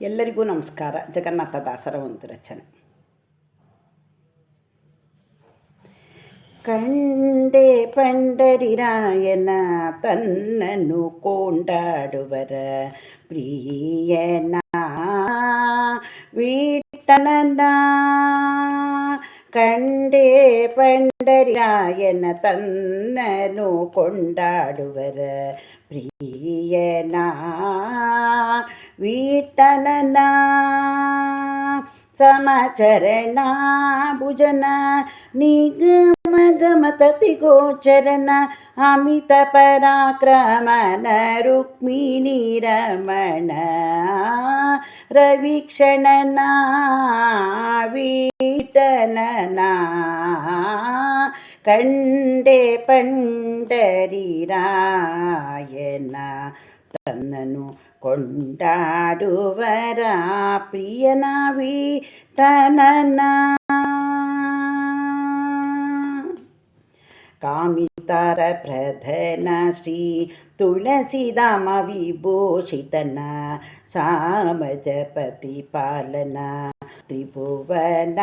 ಎಲ್ಲರಿಗೂ ನಮಸ್ಕಾರ ಜಗನ್ನಾಥ ದಾಸರ ಒಂದು ರಚನೆ ಕಂಡೆ ಪಂಡರಿರಾಯನ ತನ್ನನ್ನು ಕೊಂಡಾಡುವರ ಪ್ರಿಯನ ವಿಠಲನ ಕಂಡೆ ಪಂಡರಿರಾಯನ ತನ್ನನು ಕೊಂಡಾಡುವರ ಪ್ರಿಯನ ವಿಠಲನ ಸಮಚರಣ ಭುಜನ ನಿಗಮ ಗಮತತಿ ಗೋಚರನ ಅಮಿತ ಪರಾಕ್ರಮನ ರುಕ್ಮಿಣಿ ರಮಣ ರವಿಕ್ಷಣನ ವಿಠಲನ ಕಂಡೆ ಪಂಡರಿರಾಯನ തന്നനു കൊണ്ടാടുവരാ പ്രിയനാവി തനന. കാമിതാര പ്രധന ശ്രീ തുളസിദാമ വിഭൂഷിതന സാമജപതി പാലന. ത്രിഭുവന.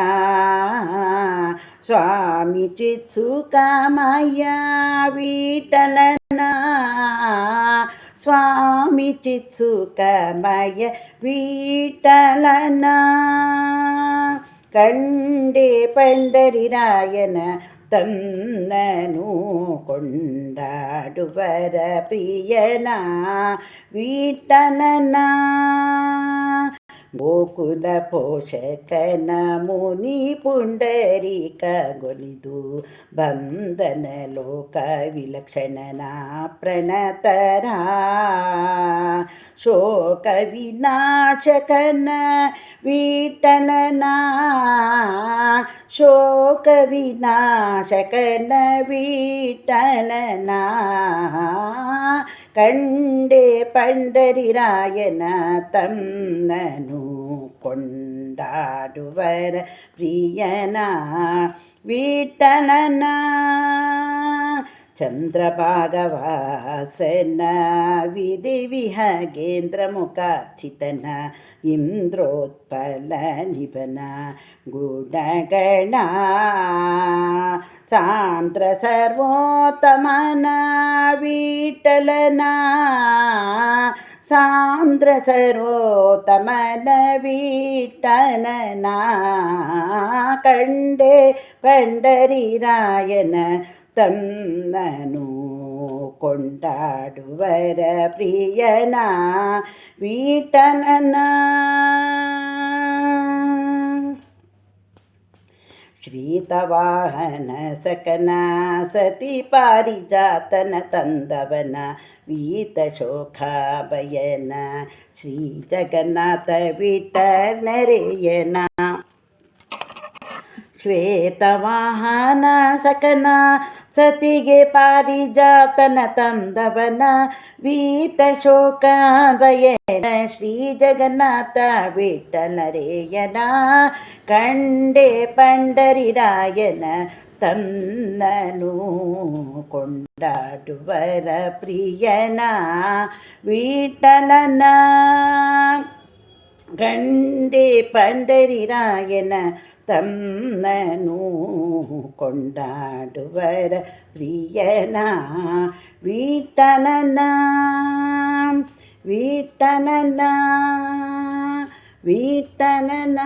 സ്വാമി ചിത്സുകാമയ വീട്ടലനാ ಸ್ವಾಮಿ ಚಿತ್ಸುಕಮಯ ವಿಠಲನ ಕಂಡೆ ಪಂಡರಿರಾಯನ ತನ್ನನು ಕೊಂಡಾಡುವರ ಪ್ರಿಯನ ವಿಠಲನ గోకుల పోషకన ముని పుండరీక గొలిదు బంధన లోక విలక్షణనా ప్రణతరా. శోక వినాశకన వీటననా. శోక వినాశకన వీటననా. കണ്ടേ പണ്ടരിരായന തന്നനു കൊണ്ടാടുവര പ്രിയന വീട്ടനനാ. चन्द्रभागवासन विधिविहगेन्द्रमुखार्चितन इन्द्रोत्पलनिपन गुणगणा सान्द्र सर्वोत्तमना विटलना सान्द्र सर्वोत्तमनवीटनना कण्डे पण्डरीरायन ಸರ್ವೋತ್ತಮನ ವಿಠಲನ ಕಂಡೆ ಪಂಡರಿರಾಯನ ತನ್ನನು ಕೊಂಡಾಡುವರ ಪ್ರಿಯನ ವಿಠಲನ ಶ್ರೀತವಾಹನ ಸಕನ ಸತಿ ಪಾರಿಜಾತನ ತಂದವನ ವೀತ ಶೋಖಾಭಯನ ಶ್ರೀ ಜಗನ್ನಾಥ ವಿಠಲರೆಯನ ಶ್ವೇತವಾಹನ ಸಕನ ಸತಿಗೆ ಪಾರಿಜಾತನ ತಂದವನ ವೀತ ಶೋಕಭಯನ ಶ್ರೀ ಜಗನ್ನಾಥ ವಿಠಲರೇಯನ ಕಂಡೆ ಪಂಡರಿರಾಯನ ತನ್ನನು ಕೊಂಡಾಡುವರ ಪ್ರಿಯನ ವಿಠಲನ ಗಂಡೆ ಪಂಡರಿರಾಯನ തന്നനൂ കൊണ്ടാടുവര പ്രിയന വീട്ടനന വീട്ടനന വീട്ടനന.